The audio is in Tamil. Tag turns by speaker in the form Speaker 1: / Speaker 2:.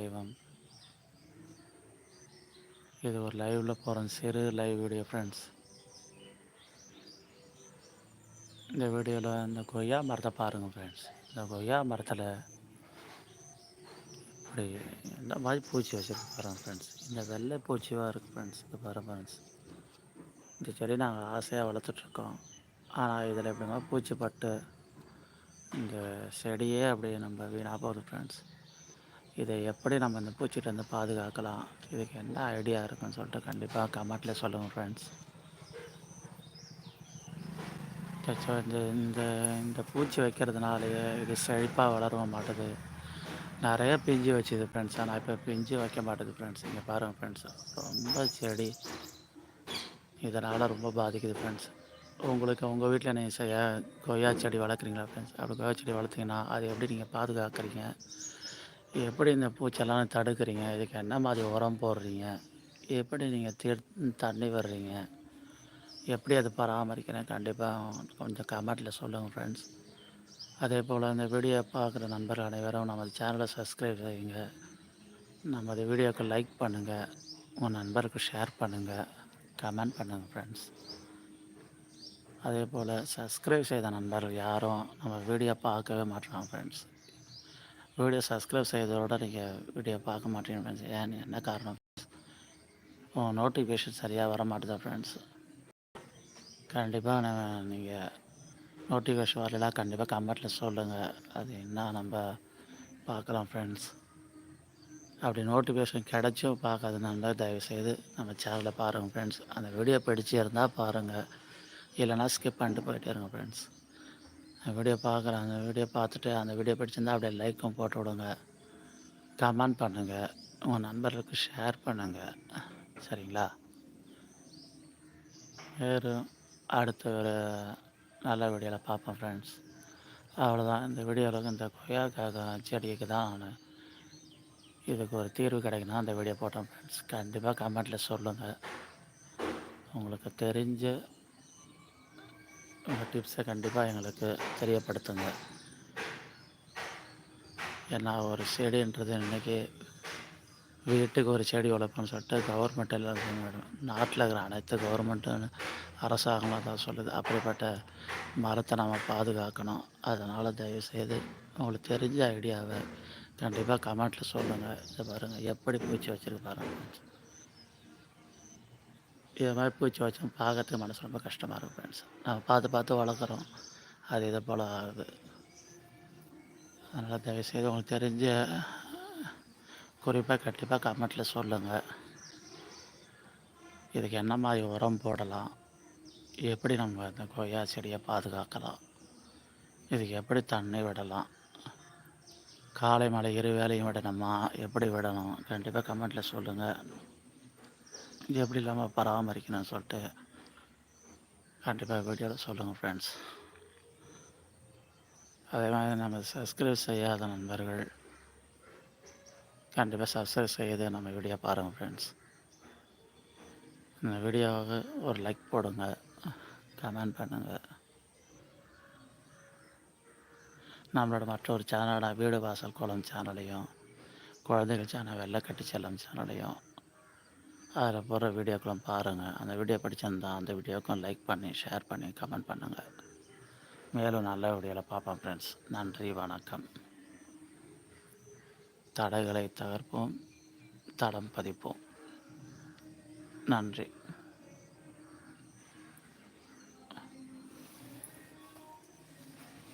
Speaker 1: தெய்வம். இது ஒரு லைவில் போகிற சிறு லைவ் வீடியோ ஃப்ரெண்ட்ஸ் இந்த வீடியோவில் இந்த கொய்யா மரத்தை பாருங்கள் ஃப்ரெண்ட்ஸ் இந்த கொய்யா மரத்தில் இப்படி இந்த மாதிரி பூச்சி வச்சுருக்கு பாருங்கள் ஃப்ரெண்ட்ஸ் இந்த வெள்ளை பூச்சியாக இருக்குது ஃப்ரெண்ட்ஸ் இது பாருங்கள் ஃப்ரெண்ட்ஸ் இந்த செடி நாங்கள் ஆசையாக வளர்த்துட்ருக்கோம். ஆனால் இதில் எப்படின்னா பூச்சி பட்டு இந்த செடியே அப்படியே நம்ம வீணாக போகுது ஃப்ரெண்ட்ஸ் இதை எப்படி நம்ம இந்த பூச்சிகிட்டேருந்து பாதுகாக்கலாம்? இதுக்கு என்ன ஐடியா இருக்குன்னு சொல்லிட்டு கண்டிப்பாக கமெண்ட்டில் சொல்லுங்கள் ஃப்ரெண்ட்ஸ் ஸோ இந்த இந்த இந்த பூச்சி வைக்கிறதுனாலேயே இது செழிப்பாக வளர மாட்டுது. நிறைய பிஞ்சு வச்சுது ஃப்ரெண்ட்ஸ் ஆனால் இப்போ பிஞ்சு வைக்க மாட்டேது ஃப்ரெண்ட்ஸ் இங்கே பாருங்கள் ஃப்ரெண்ட்ஸ் ரொம்ப செடி. இதனால் ரொம்ப பாதிக்குது ஃப்ரெண்ட்ஸ் உங்களுக்கு உங்கள் வீட்டில் நீங்கள் செய்ய கொய்யா செடி வளர்க்குறீங்களா ஃப்ரெண்ட்ஸ் அப்படி கொய்யா செடி வளர்த்திங்கன்னா அதை எப்படி நீங்கள் பாதுகாக்கிறீங்க? எப்படி இந்த பூச்செல்லாம் தடுக்கிறீங்க? இதுக்கு என்ன மாதிரி உரம் போடுறீங்க? எப்படி நீங்கள் தீர் தண்ணி வர்றீங்க எப்படி அதை பராமரிக்கிறேன் கண்டிப்பாக கொஞ்சம் கமெண்ட்டில் சொல்லுங்கள் ஃப்ரெண்ட்ஸ் அதே போல் இந்த வீடியோ பார்க்குற நண்பர்கள் அனைவரும் நமது சேனலை சப்ஸ்கிரைப் செய்யுங்க. நமது வீடியோக்கு லைக் பண்ணுங்கள் உங்கள் நண்பருக்கு ஷேர் பண்ணுங்கள் கமெண்ட் பண்ணுங்கள் ஃப்ரெண்ட்ஸ் அதே போல் சப்ஸ்கிரைப் செய்த நண்பர்கள் யாரும் நம்ம வீடியோ பார்க்கவே மாட்டோம் ஃப்ரெண்ட்ஸ் வீடியோ சப்ஸ்கிரைப் செய்ததோட நீங்கள் வீடியோ பார்க்க மாட்டீங்க ஃப்ரெண்ட்ஸ் ஏன்? என்ன காரணம்? ஓ நோட்டிஃபிகேஷன் சரியாக வர மாட்டேதா ஃப்ரெண்ட்ஸ் கண்டிப்பாக நீங்கள் நோட்டிஃபிகேஷன் வரலாம் கண்டிப்பாக கமெண்ட்டில் சொல்லுங்கள் அது என்ன நம்ம பார்க்கலாம் ஃப்ரெண்ட்ஸ் அப்படி நோட்டிஃபிகேஷன் கிடைச்சும் பார்க்காதனால தயவுசெய்து நம்ம சேனலில் பாருங்கள் ஃப்ரெண்ட்ஸ் அந்த வீடியோ பிடிச்சி இருந்தால் பாருங்கள் இல்லைனா ஸ்கிப் பண்ணிட்டு போயிட்டே இருங்க ஃப்ரெண்ட்ஸ் வீடியோ பார்க்குறேன். அந்த வீடியோ பார்த்துட்டு அந்த வீடியோ பிடிச்சிருந்தால் அப்படியே லைக்கும் போட்டு விடுங்க. கமெண்ட் பண்ணுங்கள் உங்கள் நண்பர்களுக்கு ஷேர் பண்ணுங்கள் சரிங்களா? வேறு அடுத்த ஒரு நல்ல வீடியோவில் பார்ப்பேன் ஃப்ரெண்ட்ஸ் அவ்வளோதான் இந்த வீடியோவில் இந்த கொய்யாக்காக செடிக்கு தான் நான் இதுக்கு ஒரு தீர்வு கிடைக்கணும் அந்த வீடியோ போட்டேன் ஃப்ரெண்ட்ஸ் கண்டிப்பாக கமெண்ட்டில் சொல்லுங்கள் உங்களுக்கு தெரிஞ்ச உங்கள் டிப்ஸை கண்டிப்பாக எங்களுக்கு தெரியப்படுத்துங்க. ஏன்னா ஒரு செடின்றது இன்றைக்கி வீட்டுக்கு ஒரு செடி வளர்ப்போம்னு சொல்லிட்டு கவர்மெண்ட் எல்லாம் நாட்டில் இருக்கிற அனைத்து கவர்மெண்ட்டும் அரசாங்கமாக தான் சொல்லுது. அப்படிப்பட்ட மரத்தை நம்ம பாதுகாக்கணும். அதனால் தயவுசெய்து உங்களுக்கு தெரிஞ்ச ஐடியாவை கண்டிப்பாக கமெண்ட்டில் சொல்லுங்கள் இதை பாருங்கள் எப்படி பூச்சி வச்சுருக்கு பாருங்கள் இது மாதிரி பூச்சி வச்சோம் பார்க்கறதுக்கு மனசு ரொம்ப கஷ்டமாக இருக்கும் ஃப்ரெண்ட்ஸ் நம்ம பார்த்து பார்த்து வளர்க்குறோம். அது இதை போல் ஆகுது. அதனால் தயவுசெய்து உங்களுக்கு தெரிஞ்ச குறிப்பாக கண்டிப்பாக கமெண்ட்டில் சொல்லுங்கள் இதுக்கு என்ன மாதிரி உரம் போடலாம்? எப்படி நம்ம இந்த கொய்யா செடியை பாதுகாக்கலாம்? இதுக்கு எப்படி தண்ணி விடலாம்? காலை மலை இரு வேலையும் விடணுமா எப்படி விடணும்? கண்டிப்பாக கமெண்ட்டில் சொல்லுங்கள் இது எப்படி இல்லாமல் பராமரிக்கணும்னு சொல்லிட்டு கண்டிப்பாக வீடியோவில் சொல்லுங்கள் ஃப்ரெண்ட்ஸ் அதே மாதிரி நம்ம சப்ஸ்கிரைப் செய்யாத நண்பர்கள் கண்டிப்பாக சப்ஸ்கிரைப் செய்து நம்ம வீடியோ பாருங்கள் ஃப்ரெண்ட்ஸ் இந்த வீடியோவுக்கு ஒரு லைக் போடுங்க கமெண்ட் பண்ணுங்கள் நம்மளோட மற்றொரு சேனலோட வீடு வாசல் குளம் சேனலையும் குழந்தைகள் சேனல் வெள்ளக்கட்டி செல்லம் சேனலையும் அதில் போகிற வீடியோக்களும் பாருங்கள் அந்த வீடியோ படிச்சிருந்தா அந்த வீடியோக்கும் லைக் பண்ணி ஷேர் பண்ணி கமெண்ட் பண்ணுங்கள் மேலும் நல்ல வீடியோவில் பார்ப்போம் ஃப்ரெண்ட்ஸ் நன்றி வணக்கம். தடைகளை தகர்ப்போம் தடம் பதிப்போம். நன்றி.